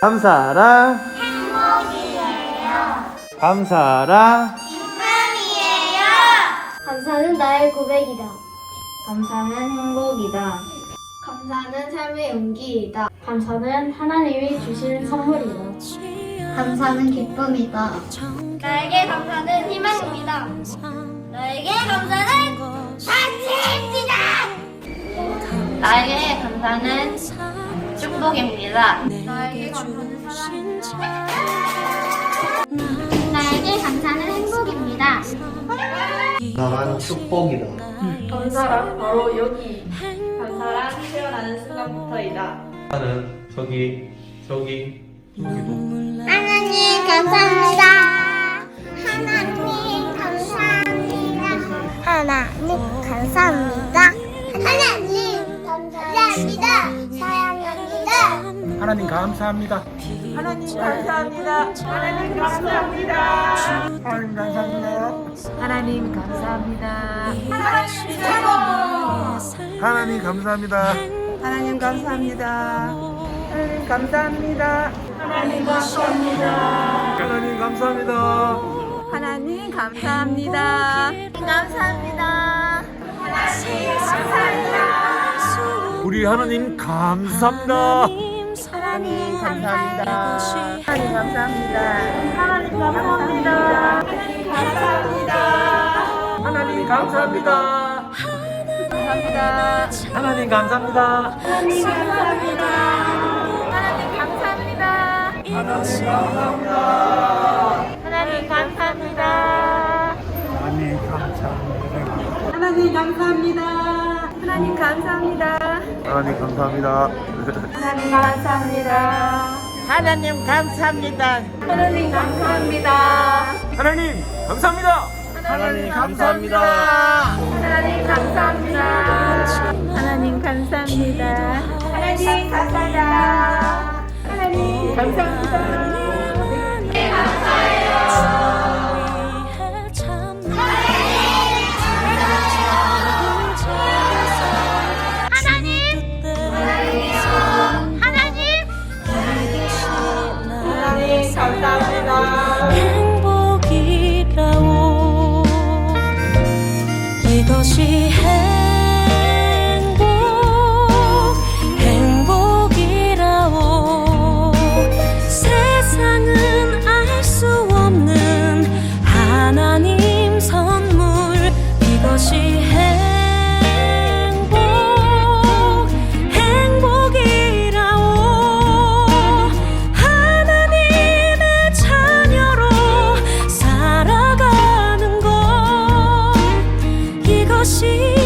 감사하라. 감사하라. 감사는 나의 고백이다. 감사는 행복이다. 감사는 삶의 용기이다. 감사는 하나님이 주시는 선물이다. 감사는 기쁨이다. 나에게 감사는 희망입니다. 나에게 감사는 자치입니다. 나에게 감사는 축복입니다. 축복이다. 감사란 바로 여기 감사란 태어나는 순간부터이다. 나는 저기 저기 저기도 하나님 감사합니다. 하나님 감사합니다. 하나님 감사합니다. 하나님 감사합니다. 사랑합니다. 하나님 감사합니다. 하나님 감사합니다. 하나님 감사합니다. 하나님 감사합니다. 하나님 감사합니다. 하나님 감사합니다. 하나님 감사합니다. 하나님 감사합니다. 하나님 감사합니다. 하나님 감사합니다. 하나님 감사합니다. 감사합니다. 우리 하나님 감사합니다. 하나님 감사합니다. 하나님 감사합니다. 하나님 감사합니다. 하나님 감사합니다. 감사합니다. 하나님 감사합니다. 하나님 감사합니다. 하나님 감사합니다. 하나님 감사합니다. 하나님 감사합니다. 하나님 감사합니다. 하나님 감사합니다. 하나님 감사합니다. 하나님 감사합니다. 하나님 감사합니다. 하나님 감사합니다. 하나님 감사합니다. 하나님 감사합니다. 하나님 감사합니다. 하나님 감사합니다. 이것이 행복 행복이라오. 세상은 알 수 없는 하나님 선물 이것이 心。